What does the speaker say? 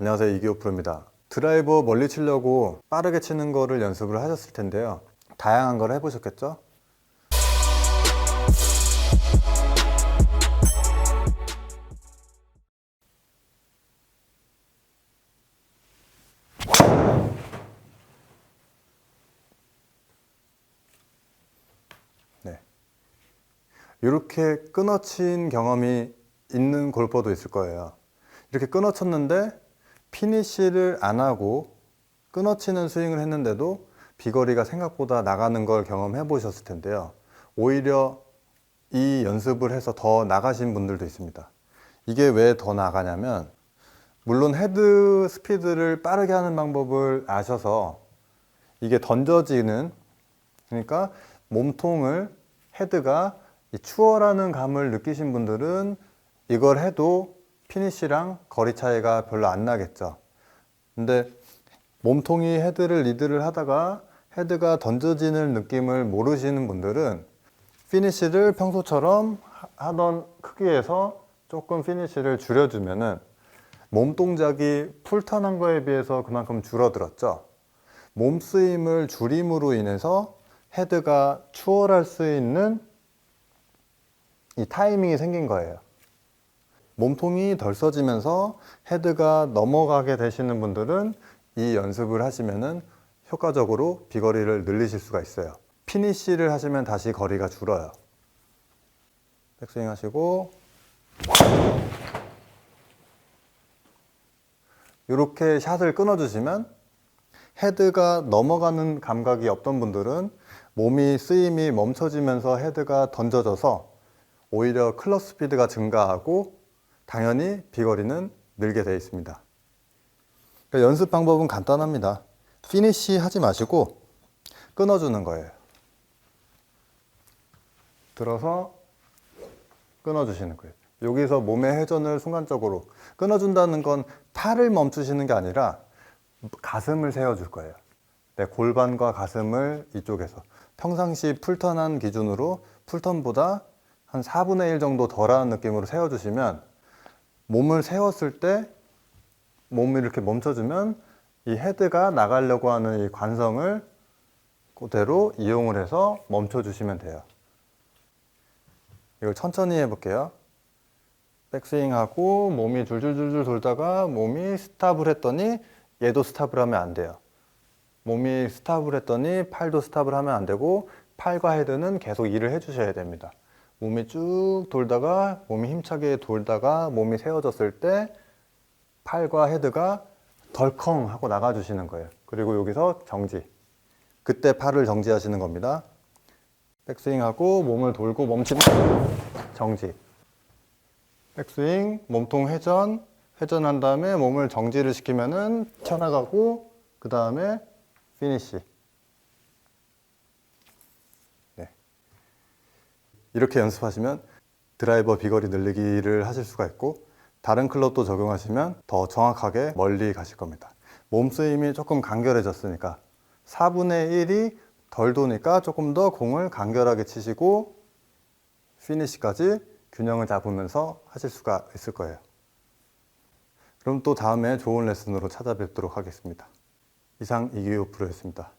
안녕하세요 이기호 프로입니다. 드라이버 멀리 치려고 빠르게 치는 거를 연습을 하셨을 텐데요. 다양한 걸 해보셨겠죠? 네. 이렇게 끊어친 경험이 있는 골퍼도 있을 거예요. 이렇게 끊어쳤는데 피니쉬를 안 하고 끊어치는 스윙을 했는데도 비거리가 생각보다 나가는 걸 경험해 보셨을 텐데요. 오히려 이 연습을 해서 더 나가신 분들도 있습니다. 이게 왜 더 나가냐면 물론 헤드 스피드를 빠르게 하는 방법을 아셔서 이게 던져지는 그러니까 몸통을 헤드가 이 추월하는 감을 느끼신 분들은 이걸 해도 피니쉬랑 거리 차이가 별로 안 나겠죠. 근데 몸통이 헤드를 리드를 하다가 헤드가 던져지는 느낌을 모르시는 분들은 피니쉬를 평소처럼 하- 하던 크기에서 조금 피니쉬를 줄여주면은 몸 동작이 풀턴한 거에 비해서 그만큼 줄어들었죠. 몸 쓰임을 줄임으로 인해서 헤드가 추월할 수 있는 이 타이밍이 생긴 거예요. 몸통이 덜 써지면서 헤드가 넘어가게 되시는 분들은 이 연습을 하시면은 효과적으로 비거리를 늘리실 수가 있어요. 피니쉬를 하시면 다시 거리가 줄어요. 백스윙 하시고 이렇게 샷을 끊어주시면 헤드가 넘어가는 감각이 없던 분들은 몸이 쓰임이 멈춰지면서 헤드가 던져져서 오히려 클럽 스피드가 증가하고 당연히 비거리는 늘게 되어 있습니다. 그러니까 연습 방법은 간단합니다. 피니쉬 하지 마시고 끊어주는 거예요. 들어서 끊어주시는 거예요. 여기서 몸의 회전을 순간적으로 끊어준다는 건 팔을 멈추시는 게 아니라 가슴을 세워줄 거예요. 내 골반과 가슴을 이쪽에서 평상시 풀턴한 기준으로 풀턴보다 한 4분의 1 정도 덜한 느낌으로 세워주시면 몸을 세웠을 때 몸을 이렇게 멈춰주면 이 헤드가 나가려고 하는 이 관성을 그대로 이용을 해서 멈춰주시면 돼요. 이걸 천천히 해볼게요. 백스윙하고 몸이 줄줄줄줄 돌다가 몸이 스탑을 했더니 얘도 스탑을 하면 안 돼요. 몸이 스탑을 했더니 팔도 스탑을 하면 안 되고 팔과 헤드는 계속 일을 해주셔야 됩니다. 몸이 쭉 돌다가 몸이 힘차게 돌다가 몸이 세워졌을 때 팔과 헤드가 덜컹 하고 나가주시는 거예요. 그리고 여기서 정지. 그때 팔을 정지하시는 겁니다. 백스윙하고 몸을 돌고 멈추면 정지. 백스윙, 몸통 회전, 회전한 다음에 몸을 정지를 시키면은 쳐나가고 그 다음에 피니시. 이렇게 연습하시면 드라이버 비거리 늘리기를 하실 수가 있고 다른 클럽도 적용하시면 더 정확하게 멀리 가실 겁니다. 몸 쓰임이 조금 간결해졌으니까 4분의 1이 덜 도니까 조금 더 공을 간결하게 치시고 피니시까지 균형을 잡으면서 하실 수가 있을 거예요. 그럼 또 다음에 좋은 레슨으로 찾아뵙도록 하겠습니다. 이상 이기호 프로였습니다.